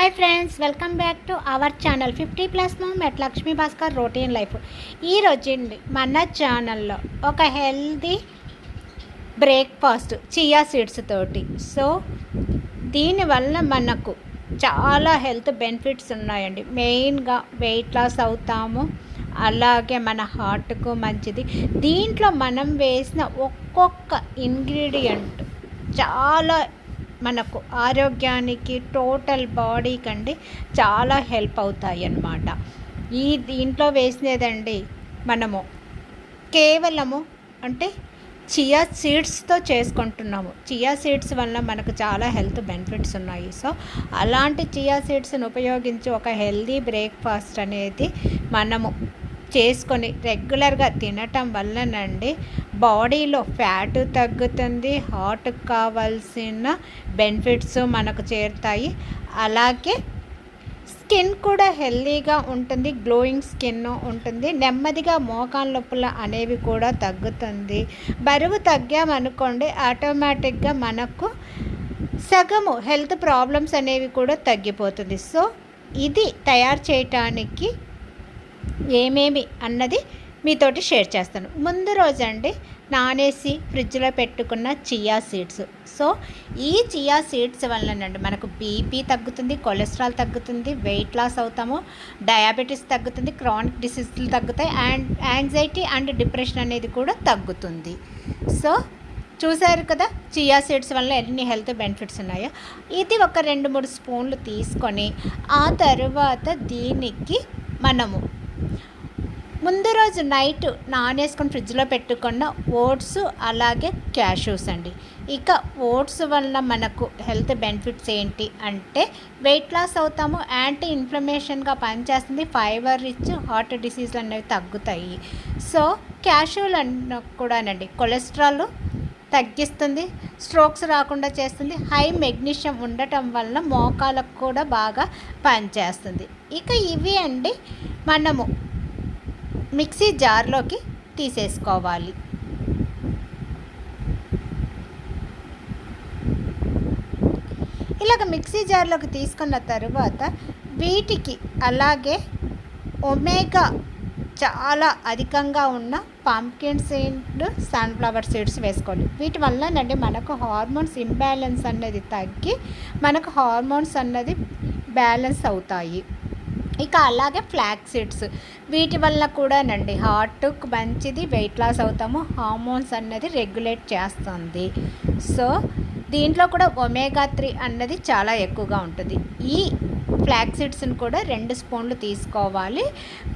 Hi friends welcome back to our channel fifty plus mom Lakshmi Bhaskar routine life ఈరోజు మన ఛానల్లో ఒక healthy breakfast chia seeds తోటి. So దీనివల్ల మనకు చాలా హెల్త్ బెనిఫిట్స్ ఉన్నాయండి. మెయిన్గా వెయిట్ లాస్ అవుతాము. అలాగే మన హార్ట్కు మంచిది. దీంట్లో మనం వేసిన ఒక్కొక్క ఇంగ్రీడియంట్ చాలా మనకు ఆరోగ్యానికి టోటల్ బాడీ కండి చాలా హెల్ప్ అవుతాయి అన్నమాట ఈ దీంట్లో వేసినదండి మనము కేవలము అంటే చియా సీడ్స్తో చేసుకుంటున్నాము. చియా సీడ్స్ వల్ల మనకు చాలా హెల్త్ బెనిఫిట్స్ ఉన్నాయి. సో అలాంటి చియా సీడ్స్ని ఉపయోగించి ఒక హెల్దీ బ్రేక్ఫాస్ట్ అనేది మనము చేసుకొని రెగ్యులర్గా తినటం వల్లనండి బాడీలో ఫ్యాట్ తగ్గుతుంది హార్ట్కి కావాల్సిన బెనిఫిట్స్ మనకు చేరుతాయి. అలాగే స్కిన్ కూడా హెల్దీగా ఉంటుంది గ్లోయింగ్ స్కిన్ ఉంటుంది. నెమ్మదిగా మోకాన్ నొప్పులు అనేవి కూడా తగ్గుతుంది. బరువు తగ్గామనుకోండి ఆటోమేటిక్గా మనకు సగము హెల్త్ ప్రాబ్లమ్స్ అనేవి కూడా తగ్గిపోతుంది. సో ఇది తయారు చేయటానికి ఏమేమి అన్నది మీతోటి షేర్ చేస్తాను. ముందు రోజు అండి నానేసి ఫ్రిడ్జ్లో పెట్టుకున్న చియా సీడ్స్. సో ఈ చియా సీడ్స్ వల్లనండి మనకు బీపీ తగ్గుతుంది కొలెస్ట్రాల్ తగ్గుతుంది వెయిట్ లాస్ అవుతాము డయాబెటీస్ తగ్గుతుంది క్రానిక్ డిసీజులు తగ్గుతాయి అండ్ యాంగ్జైటీ అండ్ డిప్రెషన్ అనేది కూడా తగ్గుతుంది. సో చూసారు కదా చియా సీడ్స్ వల్ల ఎన్ని హెల్త్ బెనిఫిట్స్ ఉన్నాయో? ఇది ఒక రెండు మూడు స్పూన్లు తీసుకొని ఆ తర్వాత దీనికి మనము ముందు రోజు నైట్ నానేసుకొని ఫ్రిడ్జ్లో పెట్టుకున్న ఓట్స్ అలాగే క్యాషూస్ అండి. ఇక ఓట్స్ వల్ల మనకు హెల్త్ బెనిఫిట్స్ ఏంటి అంటే వెయిట్ లాస్ అవుతాము యాంటీ ఇన్ఫ్లమేషన్గా పనిచేస్తుంది ఫైబర్ రిచ్ హార్ట్ డిసీజ్లు అనేవి తగ్గుతాయి. సో క్యాషూలు అన్న కూడానండి కొలెస్ట్రాల్ తగ్గిస్తుంది స్ట్రోక్స్ రాకుండా చేస్తుంది హై మెగ్నీషియం ఉండటం వలన మోకాలకు కూడా బాగా పనిచేస్తుంది. ఇక ఇవి అండి మనము మిక్సీ జార్లోకి తీసేసుకోవాలి. ఇలాగ మిక్సీ జార్లోకి తీసుకున్న తర్వాత వీటికి అలాగే ఒమేగా చాలా అధికంగా ఉన్న పాంకిన్ సీడ్ సన్ఫ్లవర్ సీడ్స్ వేసుకోవాలి. వీటి వల్లనండి మనకు హార్మోన్స్ ఇంబ్యాలెన్స్ అన్నది తగ్గి మనకు హార్మోన్స్ అన్నది బ్యాలెన్స్ అవుతాయి. ఇక అలాగే ఫ్లాక్ సీడ్స్ వీటి వల్ల కూడానండి హార్ట్కు మంచిది వెయిట్ లాస్ అవుతాము హార్మోన్స్ అన్నది రెగ్యులేట్ చేస్తుంది. సో దీంట్లో కూడా ఒమేగా త్రీ అన్నది చాలా ఎక్కువగా ఉంటుంది. ఈ ఫ్లాక్ సీడ్స్ని కూడా రెండు స్పూన్లు తీసుకోవాలి.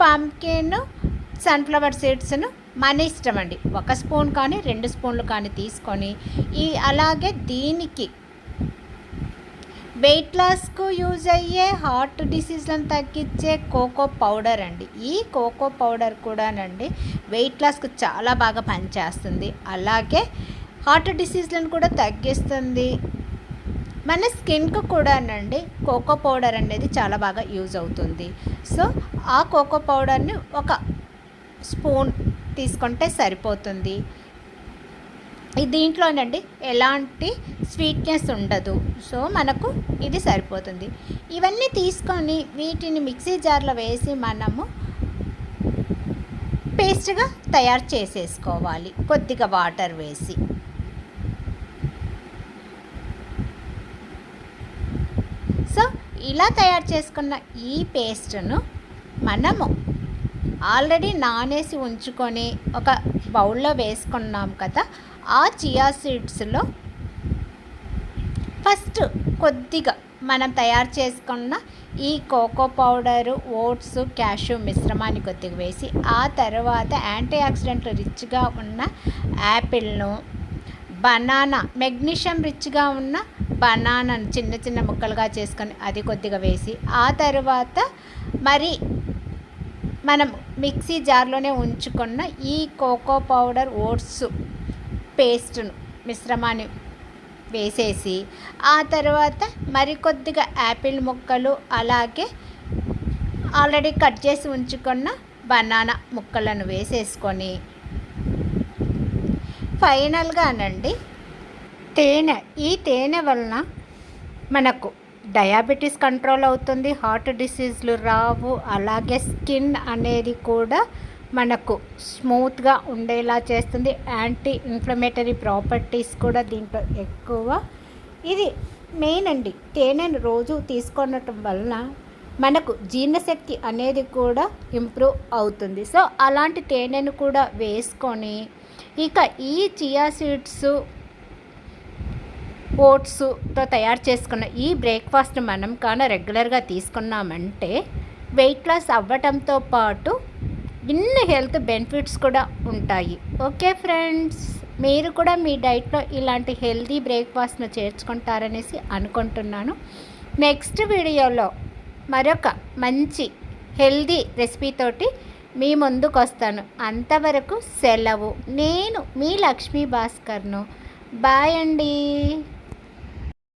పంకిన్ సన్ఫ్లవర్ సీడ్స్ను మన ఇష్టం అండి. ఒక స్పూన్ కానీ రెండు స్పూన్లు కానీ తీసుకొని ఈ అలాగే దీనికి వెయిట్ లాస్కు యూజ్ అయ్యే హార్ట్ డిసీజ్లను తగ్గించే కోకో పౌడర్ అండి. ఈ కోకో పౌడర్ కూడానండి వెయిట్ లాస్కు చాలా బాగా పనిచేస్తుంది. అలాగే హార్ట్ డిసీజ్లను కూడా తగ్గిస్తుంది. మన స్కిన్కు కూడానండి కోకో పౌడర్ అనేది చాలా బాగా యూజ్ అవుతుంది. సో ఆ కోకో పౌడర్ని ఒక స్పూన్ తీసుకుంటే సరిపోతుంది. దీంట్లోనండి ఎలాంటి స్వీట్నెస్ ఉండదు. సో మనకు ఇది సరిపోతుంది. ఇవన్నీ తీసుకొని వీటిని మిక్సీ జార్లో వేసి మనము పేస్ట్గా తయారు చేసేసుకోవాలి. కొద్దిగా వాటర్ వేసి. సో ఇలా తయారు చేసుకున్న ఈ పేస్ట్ను మనము ఆల్రెడీ నానేసి ఉంచుకొని ఒక బౌల్లో వేసుకున్నాం కదా ఆ చియా సీడ్స్లో ఫస్ట్ కొద్దిగా మనం తయారు చేసుకున్న ఈ కోకో పౌడరు ఓట్స్ క్యాషూ మిశ్రమాన్ని కొద్దిగా వేసి ఆ తర్వాత యాంటీ ఆక్సిడెంట్ రిచ్గా ఉన్న యాపిల్ను బనానా మెగ్నీషియం రిచ్గా ఉన్న బనానాను చిన్న చిన్న ముక్కలుగా చేసుకొని అది కొద్దిగా వేసి ఆ తర్వాత మరి మనం మిక్సీ జార్లోనే ఉంచుకున్న ఈ కోకో పౌడర్ ఓట్స్ పేస్ట్ను మిశ్రమాన్ని వేసేసి ఆ తర్వాత మరికొద్దిగా యాపిల్ ముక్కలు అలాగే ఆల్రెడీ కట్ చేసి ఉంచుకున్న బనానా ముక్కలను వేసేసుకొని ఫైనల్గా అనండి తేనె. ఈ తేనె వలన మనకు డయాబెటీస్ కంట్రోల్ అవుతుంది హార్ట్ డిసీజ్లు రావు అలాగే స్కిన్ అనేది కూడా మనకు స్మూత్గా ఉండేలా చేస్తుంది. యాంటీ ఇన్ఫ్లమేటరీ ప్రాపర్టీస్ కూడా దీంట్లో ఎక్కువ. ఇది మెయిన్ అండి. తేనెను రోజు తీసుకోవటం వలన మనకు జీర్ణశక్తి అనేది కూడా ఇంప్రూవ్ అవుతుంది. సో అలాంటి తేనెను కూడా వేసుకొని ఇక ఈ చియా సీడ్స్ ఓట్స్తో తయారు చేసుకున్న ఈ బ్రేక్ఫాస్ట్ మనం కానీ రెగ్యులర్గా తీసుకున్నామంటే వెయిట్ లాస్ అవ్వటంతో పాటు ఇన్ని హెల్త్ బెనిఫిట్స్ కూడా ఉంటాయి. Okay friends? మీరు కూడా మీ డైట్లో ఇలాంటి హెల్తీ బ్రేక్ఫాస్ట్ను చేర్చుకుంటారనేసి అనుకుంటున్నాను. నెక్స్ట్ వీడియోలో మరొక మంచి హెల్దీ రెసిపీతోటి మీ ముందుకు వస్తాను. అంతవరకు సెలవు. నేను మీ లక్ష్మీ భాస్కర్ను. బాయ్ అండి.